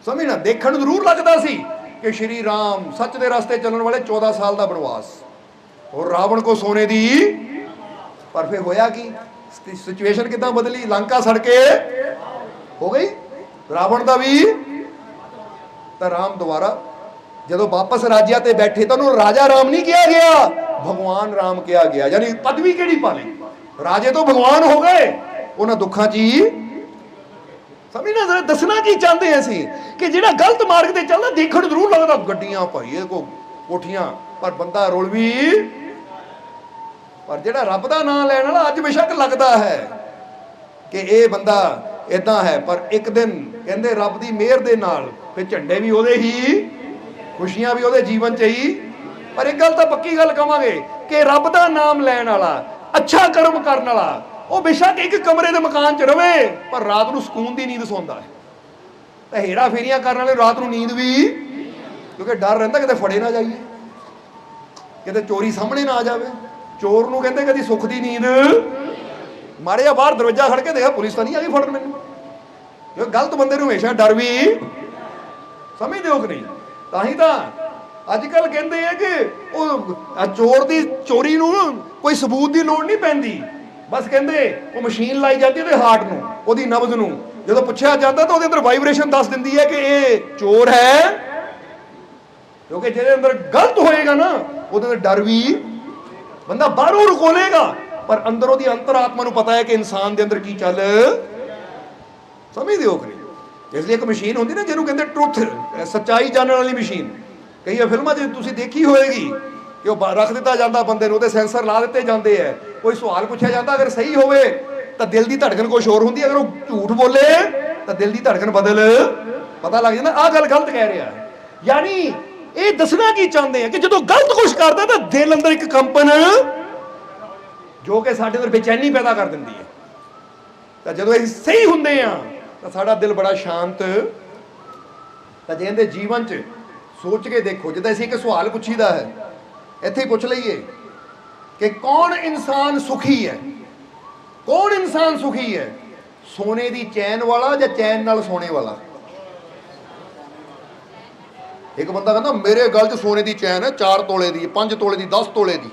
ਸਮਝਣਾ ਦੇਖਣ ਨੂੰ ਜ਼ਰੂਰ ਲੱਗਦਾ ਸੀ ਕਿ ਸ਼੍ਰੀ ਰਾਮ ਸੱਚ ਦੇ ਰਸਤੇ ਚੱਲਣ ਵਾਲੇ 14 ਸਾਲ ਦਾ ਬਨਵਾਸ। ਔਰ ਰਾਵਣ ਕੋ ਸੋਨੇ ਦੀ। ਪਰ ਫਿਰ ਹੋਇਆ ਕੀ? ਸਿਚੁਏਸ਼ਨ ਕਿਦਾਂ ਬਦਲੀ? ਲੰਕਾ ਸੜ ਕੇ ਹੋ ਗਈ। ਰਾਵਣ ਦਾ ਵੀ। ਤਾਂ ਰਾਮ ਦੁਬਾਰਾ ਜਦੋਂ ਵਾਪਸ ਰਾਜਿਆ ਤੇ ਬੈਠੇ ਤਾਂ ਉਹਨੂੰ ਰਾਜਾ ਰਾਮ ਨਹੀਂ ਕਿਹਾ ਗਿਆ, ਭਗਵਾਨ ਰਾਮ ਕਿਹਾ ਗਿਆ। ਯਾਨੀ ਪਦਵੀ ਕਿਹੜੀ ਪਾ ਲਈ? ਰਾਜੇ ਤੋਂ ਭਗਵਾਨ ਹੋ ਗਏ। ਉਹਨਾਂ ਦੁੱਖਾਂ 'ਚ ਹੀ ਸਮਝਣਾ ਜ਼ਰਾ ਦੱਸਣਾ ਕੀ ਚਾਹੁੰਦੇ ਅਸੀਂ? ਕਿ ਜਿਹੜਾ ਗਲਤ ਮਾਰਗ ਤੇ ਚੱਲਦਾ, ਦੇਖਣ ਜ਼ਰੂਰ ਲੱਗਦਾ, ਗੱਡੀਆਂ ਭਾਈ ਇਹ ਕੋ ਕੋਠੀਆਂ, ਪਰ ਬੰਦਾ ਰੁਲ ਵੀ ਪਰ ਜਿਹੜਾ ਰੱਬ ਦਾ ਨਾਮ ਲੈਣ ਵਾਲਾ, ਅੱਜ ਬੇਸ਼ੱਕ ਲੱਗਦਾ ਹੈ ਕਿ ਇਹ ਬੰਦਾ ਇਦਾਂ ਹੈ। ਪਰ ਇੱਕ ਦਿਨ ਕਹਿੰਦੇ ਰੱਬ ਦੀ ਮਿਹਰ ਦੇ ਨਾਲ, ਫਿਰ ਝੰਡੇ ਵੀ ਉਹਦੇ ਹੀ, ਖੁਸ਼ੀਆਂ ਵੀ ਉਹਦੇ ਜੀਵਨ 'ਚ ਹੀ। ਪਰ ਇੱਕ ਗੱਲ ਤਾਂ ਪੱਕੀ ਗੱਲ ਕਵਾਂਗੇ ਕਿ ਰੱਬ ਦਾ ਨਾਮ ਲੈਣ ਵਾਲਾ ਅੱਛਾ ਕਰਮ ਕਰਨ ਵਾਲਾ। ਉਹ ਬੇਸ਼ੱਕ ਇੱਕ ਕਮਰੇ ਦੇ ਮਕਾਨ 'ਚ ਰਵੇ, ਪਰ ਰਾਤ ਨੂੰ ਸਕੂਨ ਦੀ ਨੀਂਦ ਸੌਂਦਾ ਹੈ। ਤਾਂ ਹੇਰਾ ਫੇਰੀਆਂ ਕਰਨ ਵਾਲੇ ਰਾਤ ਨੂੰ ਨੀਂਦ ਵੀ ਕਿਉਂਕਿ ਡਰ ਰਹਿੰਦਾ ਕਿਤੇ ਫੜੇ ਨਾ ਜਾਈਏ। ਕਿਤੇ ਚੋਰੀ ਸਾਹਮਣੇ ਨਾ ਆ ਜਾਵੇ। ਚੋਰ ਨੂੰ ਕਹਿੰਦੇ ਕਦੀ ਸੁੱਖ ਦੀ ਨੀਂਦ। ਮਾਰੇ ਆ ਬਾਹਰ ਦਰਵਾਜ਼ਾ ਖੜ ਕੇ ਦੇਖਿਆ ਪੁਲਿਸ ਤਾਂ ਨਹੀਂ ਆ ਗਈ ਫੜਨ ਮੈਨੂੰ। ਜੋ ਗਲਤ ਬੰਦੇ ਨੂੰ ਹਮੇਸ਼ਾ ਡਰ ਵੀ ਸਮਝਦੇ ਹੋ ਕਿ ਨਹੀਂ? ਤਾਂ ਹੀ ਤਾਂ ਅੱਜ ਕੱਲ ਕਹਿੰਦੇ ਆ ਕਿ ਉਹ ਚੋਰ ਦੀ ਚੋਰੀ ਨੂੰ ਕੋਈ ਸਬੂਤ ਦੀ ਲੋੜ ਨਹੀਂ ਪੈਂਦੀ। ਬਸ ਕਹਿੰਦੇ ਉਹ ਮਸ਼ੀਨ ਲਾਈ ਜਾਂਦੀ ਉਹਦੇ ਹਾਰਟ ਨੂੰ, ਉਹਦੀ ਨਬਜ਼ ਨੂੰ। ਜਦੋਂ ਪੁੱਛਿਆ ਜਾਂਦਾ ਤਾਂ ਉਹਦੇ ਅੰਦਰ ਵਾਈਬ੍ਰੇਸ਼ਨ ਦੱਸ ਦਿੰਦੀ ਹੈ ਕਿ ਇਹ ਚੋਰ ਹੈ। ਕਿਉਂਕਿ ਜਿਹਦੇ ਅੰਦਰ ਗਲਤ ਹੋਏਗਾ ਨਾ, ਉਹਦੇ ਅੰਦਰ ਡਰ ਵੀ ਬੰਦਾ ਬਾਹਰੋਂ ਰੁਕੋਲੇਗਾ ਪਰ ਅੰਦਰ ਉਹਦੀ ਅੰਤਰਾਤਮਾ ਨੂੰ ਪਤਾ ਹੈ ਕਿ ਇਨਸਾਨ ਦੇ ਅੰਦਰ ਕੀ ਚੱਲ ਸਮਝਦੇ ਹੋ ਕਿ ਇਸ ਲਈ ਇੱਕ ਮਸ਼ੀਨ ਹੁੰਦੀ ਨਾ ਜਿਹਨੂੰ ਕਹਿੰਦੇ ਟਰੁੱਥ ਸੱਚਾਈ ਜਾਣਨ ਵਾਲੀ ਮਸ਼ੀਨ। ਕਈ ਫਿਲਮਾਂ 'ਚ ਤੁਸੀਂ ਦੇਖੀ ਹੋਏਗੀ ਕਿ ਉਹ ਰੱਖ ਦਿੱਤਾ ਜਾਂਦਾ ਬੰਦੇ ਨੂੰ, ਉਹਦੇ ਸੈਂਸਰ ਲਾ ਦਿੱਤੇ ਜਾਂਦੇ ਆ ਕੋਈ ਸਵਾਲ ਪੁੱਛਿਆ ਜਾਂਦਾ, ਅਗਰ ਸਹੀ ਹੋਵੇ, ਤਾਂ ਦਿਲ ਦੀ ਧੜਕਣ ਕੁਝ ਹੋਰ ਹੁੰਦੀ ਅਗਰ ਉਹ ਝੂਠ ਬੋਲੇ, ਤਾਂ ਦਿਲ ਦੀ ਧੜਕਣ ਬਦਲ। ਪਤਾ ਲੱਗ ਜਾਂਦਾ, ਆਹ ਗੱਲ ਗਲਤ ਕਹਿ ਰਿਹਾ। ਯਾਨੀ ਇਹ ਦੱਸਣਾ ਕੀ ਚਾਹੁੰਦੇ ਆ ਕਿ ਜਦੋਂ ਗਲਤ ਕੁਝ ਕਰਦਾ, ਤਾਂ ਦਿਲ ਅੰਦਰ ਇੱਕ ਕੰਪਨ ਜੋ ਕਿ ਸਾਡੇ ਅੰਦਰ ਬੇਚੈਨੀ ਪੈਦਾ ਕਰ ਦਿੰਦੀ ਹੈ ਤਾਂ ਜਦੋਂ ਅਸੀਂ ਸਹੀ ਹੁੰਦੇ ਆ, ਤਾਂ ਸਾਡਾ ਦਿਲ ਬੜਾ ਸ਼ਾਂਤ। ਤਾਂ ਜੇ ਇਹਦੇ ਜੀਵਨ 'ਚ ਸੋਚ ਕੇ ਦੇਖੋ, ਜਦੋਂ ਅਸੀਂ ਇੱਕ ਸਵਾਲ ਪੁੱਛੀਦਾ ਹੈ, ਇੱਥੇ ਪੁੱਛ ਲਈਏ ਕਿ ਕੌਣ ਇਨਸਾਨ ਸੁਖੀ ਹੈ? ਕੌਣ ਇਨਸਾਨ ਸੁਖੀ ਹੈ? ਸੋਨੇ ਦੀ ਚੈਨ ਵਾਲਾ ਜਾਂ ਚੈਨ ਨਾਲ ਸੋਨੇ ਵਾਲਾ? ਇੱਕ ਬੰਦਾ ਕਹਿੰਦਾ, ਮੇਰੇ ਗਲ 'ਚ ਸੋਨੇ ਦੀ ਚੈਨ ਹੈ 4 ਤੋਲੇ ਦੀ 5 ਤੋਲੇ ਦੀ 10 ਤੋਲੇ ਦੀ।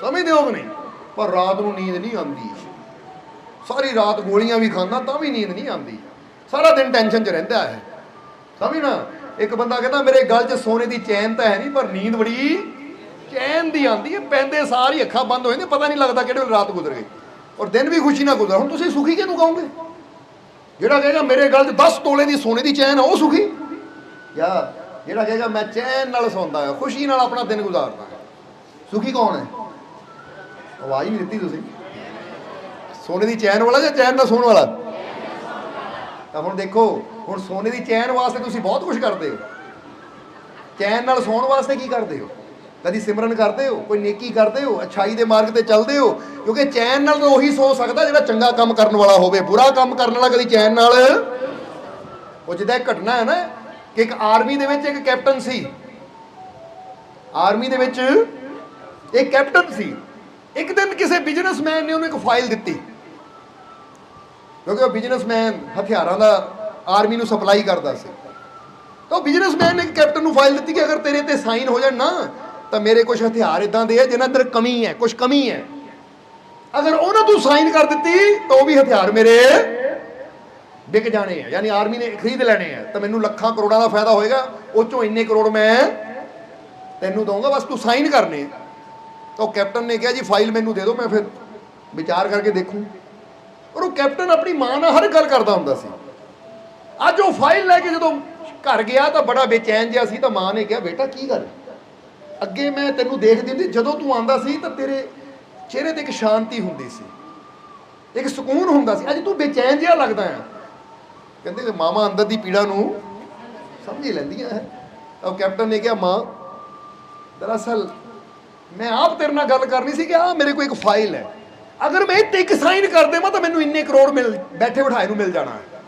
ਸਮਝਦੇ ਹੋ ਕਿ ਨਹੀਂ? ਪਰ ਰਾਤ ਨੂੰ ਨੀਂਦ ਨਹੀਂ ਆਉਂਦੀ। ਸਾਰੀ ਰਾਤ ਗੋਲੀਆਂ ਵੀ ਖਾਂਦਾ, ਤਾਂ ਵੀ ਨੀਂਦ ਨਹੀਂ ਆਉਂਦੀ। ਸਾਰਾ ਦਿਨ ਟੈਨਸ਼ਨ 'ਚ ਰਹਿੰਦਾ ਹੈ। ਸਮਝਣਾ ਇੱਕ ਬੰਦਾ ਕਹਿੰਦਾ, ਮੇਰੇ ਗਲ 'ਚ ਸੋਨੇ ਦੀ ਚੈਨ ਤਾਂ ਹੈ ਨਹੀਂ, ਪਰ ਨੀਂਦ ਬੜੀ ਚੈਨ ਦੀ ਆਉਂਦੀ ਹੈ। ਪੈਂਦੇ ਸਾਰ ਹੀ ਅੱਖਾਂ ਬੰਦ ਹੋ ਜਾਂਦੀਆਂ, ਪਤਾ ਨਹੀਂ ਲੱਗਦਾ ਕਿਹੜੇ ਵੇਲੇ ਰਾਤ ਗੁਜ਼ਰ ਗਈ। ਔਰ ਦਿਨ ਵੀ ਖੁਸ਼ੀ ਨਾਲ ਗੁਜ਼ਰ ਹੁਣ ਤੁਸੀਂ ਸੁਖੀ ਕਿਹਨੂੰ ਕਹੋਗੇ? ਜਿਹੜਾ ਕਹੇਗਾ, ਮੇਰੇ ਗਲ 'ਚ 10 ਤੋਲੇ ਦੀ ਸੋਨੇ ਦੀ ਚੈਨ ਆ, ਉਹ ਸੁਖੀ? ਜਾਂ ਜਿਹੜਾ ਕਹੇਗਾ, ਮੈਂ ਚੈਨ ਨਾਲ ਸੌਂਦਾ ਹਾਂ, ਖੁਸ਼ੀ ਨਾਲ ਆਪਣਾ ਦਿਨ ਗੁਜ਼ਾਰਦਾ ਸੁਖੀ ਕੌਣ ਹੈ? ਆਵਾਜ਼ ਵੀ ਦਿੱਤੀ ਤੁਸੀਂ। ਸੋਨੇ ਦੀ ਚੈਨ ਵਾਲਾ ਜਾਂ ਚੈਨ ਨਾਲ ਸੌਣ ਵਾਲਾ? ਤਾਂ ਹੁਣ ਦੇਖੋ, ਹੁਣ ਸੋਨੇ ਦੀ ਚੈਨ ਵਾਸਤੇ ਤੁਸੀਂ ਬਹੁਤ ਕੁਝ ਕਰਦੇ ਹੋ। ਚੈਨ ਨਾਲ ਸੌਣ ਵਾਸਤੇ ਕੀ ਕਰਦੇ ਹੋ? ਕਦੀ ਸਿਮਰਨ ਕਰਦੇ ਹੋ? ਕੋਈ ਨੇਕੀ ਕਰਦੇ ਹੋ? ਅਛਾਈ ਦੇ ਮਾਰਗ ਤੇ ਚੱਲਦੇ ਹੋ? ਕਿਉਂਕਿ ਚੈਨ ਨਾਲ ਉਹੀ ਸੌ ਸਕਦਾ ਜਿਹੜਾ ਚੰਗਾ ਕੰਮ ਕਰਨ ਵਾਲਾ ਹੋਵੇ, ਬੁਰਾ ਕੰਮ ਕਰਨ ਵਾਲਾ ਕਦੀ ਚੈਨ ਨਾਲ। ਉਹ ਜਿੱਦਾਂ ਇੱਕ ਘਟਨਾ ਹੈ ਨਾ, ਕਿ ਇੱਕ ਆਰਮੀ ਦੇ ਵਿੱਚ ਇੱਕ ਕੈਪਟਨ ਸੀ। ਆਰਮੀ ਦੇ ਵਿੱਚ ਇੱਕ ਕੈਪਟਨ ਸੀ। ਇੱਕ ਦਿਨ ਕਿਸੇ ਬਿਜ਼ਨਸਮੈਨ ਨੇ ਉਹਨੂੰ ਇੱਕ ਫਾਈਲ ਦਿੱਤੀ। ਕਿਉਂਕਿ ਉਹ ਬਿਜ਼ਨਸਮੈਨ ਹਥਿਆਰਾਂ ਦਾ ਆਰਮੀ ਨੂੰ ਸਪਲਾਈ ਕਰਦਾ ਸੀ। ਤਾਂ ਉਹ ਬਿਜ਼ਨਸਮੈਨ ਨੇ ਕੈਪਟਨ ਨੂੰ ਫਾਈਲ ਦਿੱਤੀ ਕਿ ਅਗਰ ਤੇਰੇ ਤੇ ਸਾਈਨ ਹੋ ਜਾਣ ਨਾ, ਤਾਂ ਮੇਰੇ ਕੁਝ ਹਥਿਆਰ ਇਦਾਂ ਦੇ ਆ ਜਿਨ੍ਹਾਂ ਅੰਦਰ ਕਮੀ ਹੈ ਕੁਝ ਕਮੀ ਹੈ। ਅਗਰ ਉਹਨਾਂ ਤੂੰ ਸਾਈਨ ਕਰ ਦਿੱਤੀ, ਤਾਂ ਉਹ ਵੀ ਹਥਿਆਰ ਮੇਰੇ ਵਿਕ ਜਾਣੇ ਆ। ਯਾਨੀ ਆਰਮੀ ਨੇ ਖਰੀਦ ਲੈਣੇ ਆ। ਤਾਂ ਮੈਨੂੰ ਲੱਖਾਂ ਕਰੋੜਾਂ ਦਾ ਫਾਇਦਾ ਹੋਏਗਾ। ਉਹ ਚੋਂ ਇੰਨੇ ਕਰੋੜ ਮੈਂ ਤੈਨੂੰ ਦਊਂਗਾ, ਬਸ ਤੂੰ ਸਾਈਨ ਕਰਨੇ। ਤਾਂ ਉਹ ਕੈਪਟਨ ਨੇ ਕਿਹਾ ਜੀ ਫਾਈਲ ਮੈਨੂੰ ਦੇ ਦਿਓ, ਮੈਂ ਫਿਰ ਵਿਚਾਰ ਕਰਕੇ ਦੇਖੂੰ। ਔਰ ਉਹ ਕੈਪਟਨ ਆਪਣੀ ਮਾਂ ਨਾਲ ਹਰ ਗੱਲ ਕਰਦਾ ਹੁੰਦਾ ਸੀ। ਅੱਜ ਉਹ ਫਾਈਲ ਲੈ ਕੇ ਜਦੋਂ ਘਰ ਗਿਆ ਤਾਂ ਬੜਾ ਬੇਚੈਨ ਜਿਹਾ ਸੀ ਤਾਂ ਮਾਂ ਨੇ ਕਿਹਾ, ਬੇਟਾ, ਕੀ ਗੱਲ? ਅੱਗੇ ਮੈਂ ਤੈਨੂੰ ਦੇਖਦੀ ਹੁੰਦੀ ਜਦੋਂ ਤੂੰ ਆਂਦਾ ਸੀ ਤਾਂ ਤੇਰੇ ਚਿਹਰੇ ਤੇ ਇੱਕ ਸ਼ਾਂਤੀ ਹੁੰਦੀ ਸੀ। ਇੱਕ ਸਕੂਨ ਹੁੰਦਾ ਸੀ। ਅੱਜ ਤੂੰ ਬੇਚੈਨ ਜਿਹਾ ਲੱਗਦਾ ਆ। ਕਹਿੰਦੇ ਕਿ ਮਾਮਾ ਅੰਦਰ ਦੀ ਪੀੜਾ ਨੂੰ ਸਮਝ ਹੀ ਲੈਂਦੀਆਂ ਹੈ। ਤਾਂ ਉਹ ਕੈਪਟਨ ਨੇ ਕਿਹਾ, ਮਾਂ, ਦਰਅਸਲ ਮੈਂ ਆਪ ਤੇਰੇ ਨਾਲ ਗੱਲ ਕਰਨੀ ਸੀ ਕਿ ਆ ਮੇਰੇ ਕੋਲ ਇੱਕ ਫਾਈਲ ਹੈ। ਅਗਰ ਮੈਂ ਇੱਥੇ ਇੱਕ ਸਾਈਨ ਕਰ ਦੇਵਾਂ ਤਾਂ ਮੈਨੂੰ ਇੰਨੇ ਕਰੋੜ ਮਿਲ, ਬੈਠੇ ਬਿਠਾਏ ਨੂੰ ਮਿਲ ਜਾਣਾ ਹੈ।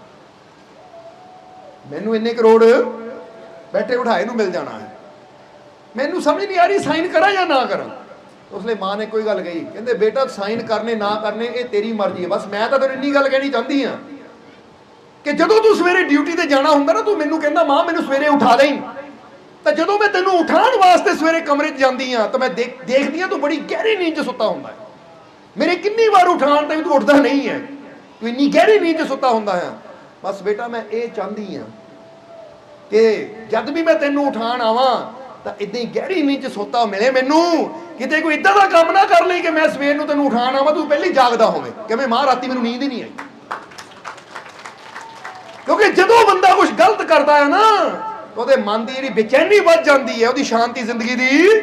ਮੈਨੂੰ ਇੰਨੇ ਕਰੋੜ ਬੈਠੇ ਬਿਠਾਏ ਨੂੰ ਮਿਲ ਜਾਣਾ ਹੈ। ਮੈਨੂੰ ਸਮਝ ਨਹੀਂ ਆ ਰਹੀ ਸਾਈਨ ਕਰਾਂ ਜਾਂ ਨਾ ਕਰਾਂ। ਉਸ ਲਈ ਮਾਂ ਨੇ ਕੋਈ ਗੱਲ ਕਹੀ, ਕਹਿੰਦੇ, ਬੇਟਾ, ਸਾਈਨ ਕਰਨੇ, ਨਾ ਕਰਨੇ, ਇਹ ਤੇਰੀ ਮਰਜ਼ੀ ਹੈ। ਬਸ ਮੈਂ ਤਾਂ ਤੈਨੂੰ ਇੰਨੀ ਗੱਲ ਕਹਿਣੀ ਚਾਹੁੰਦੀ ਆ ਕਿ ਜਦੋਂ ਤੂੰ ਸਵੇਰੇ ਡਿਊਟੀ ਤੇ ਜਾਣਾ ਹੁੰਦਾ ਨਾ, ਤੂੰ ਮੈਨੂੰ ਕਹਿੰਦਾ, ਮਾਂ, ਮੈਨੂੰ ਸਵੇਰੇ ਉਠਾ ਦੇਈਂ। ਤਾਂ ਜਦੋਂ ਮੈਂ ਤੈਨੂੰ ਉਠਾਉਣ ਵਾਸਤੇ ਸਵੇਰੇ ਕਮਰੇ 'ਚ ਜਾਂਦੀ ਆ ਤਾਂ ਮੈਂ ਦੇਖ, ਦੇਖਦੀ ਆ ਤੂੰ ਬੜੀ ਗਹਿਰੀ ਨੀਂਦ 'ਚ ਸੁੱਤਾ ਹੁੰਦਾ ਹੈ। ਮੇਰੇ ਕਿੰਨੀ ਵਾਰ ਉਠਾਉਣ ਤੇ ਵੀ ਤੂੰ ਉੱਠਦਾ ਨਹੀਂ ਹੈ। ਤੂੰ ਇੰਨੀ ਗਹਿਰੀ ਨੀਂਦ 'ਚ ਸੁੱਤਾ ਹੁੰਦਾ ਹੈ। ਬਸ ਬੇਟਾ, ਮੈਂ ਇਹ ਚਾਹੁੰਦੀ ਆ ਕਿ ਜਦ ਵੀ ਮੈਂ ਤੈਨੂੰ ਉਠਾਣ ਆਵਾਂ, ਤਾਂ ਇਦਾਂ ਹੀ ਗਹਿਰੀ ਨੀਂਦ 'ਚ ਸੋਤਾ ਮਿਲੇ ਮੈਨੂੰ। ਕਿਤੇ ਕੋਈ ਇਦਾਂ ਦਾ ਕੰਮ ਨਾ ਕਰ ਲਈ ਕਿ ਮੈਂ ਸਵੇਰ ਨੂੰ ਤੈਨੂੰ ਉਠਾਣ ਆਵਾਂ, ਤੂੰ ਪਹਿਲੀ ਜਾਗਦਾ ਹੋਵੇਂ। ਕਿਵੇਂ ਮਾਂ, ਰਾਤੀ ਮੈਨੂੰ ਨੀਂਦ ਹੀ ਨਹੀਂ ਆਈ। ਕਿਉਂਕਿ ਜਦੋਂ ਬੰਦਾ ਕੁਝ ਗਲਤ ਕਰਦਾ ਹੈ ਨਾ ਉਹਦੇ ਮਨ ਦੀ ਜਿਹੜੀ ਬੇਚੈਨੀ ਵੱਧ ਜਾਂਦੀ ਹੈ, ਉਹਦੀ ਸ਼ਾਂਤੀ ਜ਼ਿੰਦਗੀ ਦੀ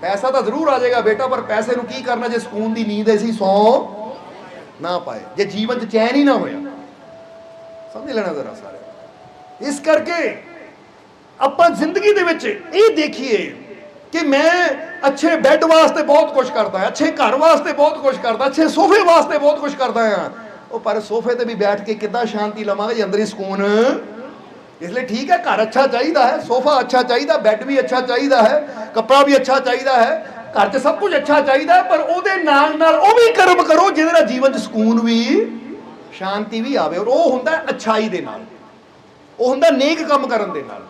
ਪੈਸਾ ਤਾਂ ਜ਼ਰੂਰ ਆ ਜਾਏਗਾ ਬੇਟਾ, ਪਰ ਪੈਸੇ ਨੂੰ ਕੀ ਕਰਨਾ ਜੇ ਸਕੂਨ ਦੀ ਨੀਂਦ ਐਸੀ ਸੌ ਨਾ ਪਾਏ? ਜੇ ਜੀਵਨ 'ਚ ਚੈਨ ਹੀ ਨਾ ਹੋਇਆ, ਸਮਝ ਲੈਣਾ ਜ਼ਰਾ ਸਾਰੇ। ਇਸ ਕਰਕੇ ਆਪਾਂ ਜ਼ਿੰਦਗੀ ਦੇ ਵਿੱਚ ਇਹ ਦੇਖੀਏ ਕਿ ਮੈਂ ਅੱਛੇ ਬੈੱਡ ਵਾਸਤੇ ਬਹੁਤ ਕੁਝ ਕਰਦਾ ਹਾਂ, ਅੱਛੇ ਘਰ ਵਾਸਤੇ ਬਹੁਤ ਕੁਝ ਕਰਦਾ ਅੱਛੇ ਸੋਫੇ ਵਾਸਤੇ ਬਹੁਤ ਕੁਝ ਕਰਦਾ ਹਾਂ। ਉਹ ਪਰ ਸੋਫੇ ਤੇ ਵੀ ਬੈਠ ਕੇ ਕਿੱਦਾਂ ਸ਼ਾਂਤੀ ਲਵਾਂਗੇ ਜੇ ਅੰਦਰ ਹੀ ਸਕੂਨ ਇਸ ਲਈ ਠੀਕ ਹੈ, ਘਰ ਅੱਛਾ ਚਾਹੀਦਾ ਹੈ, ਸੋਫਾ ਅੱਛਾ ਚਾਹੀਦਾ, ਬੈੱਡ ਵੀ ਅੱਛਾ ਚਾਹੀਦਾ ਹੈ, ਕੱਪੜਾ ਵੀ ਅੱਛਾ ਚਾਹੀਦਾ ਹੈ, ਘਰ 'ਚ ਸਭ ਕੁਝ ਅੱਛਾ ਚਾਹੀਦਾ ਪਰ ਉਹਦੇ ਨਾਲ ਨਾਲ ਉਹ ਵੀ ਕਰਮ ਕਰੋ ਜਿਹਦੇ ਨਾਲ ਜੀਵਨ 'ਚ ਸਕੂਨ ਵੀ, ਸ਼ਾਂਤੀ ਵੀ ਆਵੇ ਔਰ ਉਹ ਹੁੰਦਾ ਹੈ ਅੱਛਾਈ ਦੇ ਨਾਲ, ਉਹ ਹੁੰਦਾ ਨੇਕ ਕੰਮ ਕਰਨ ਦੇ ਨਾਲ।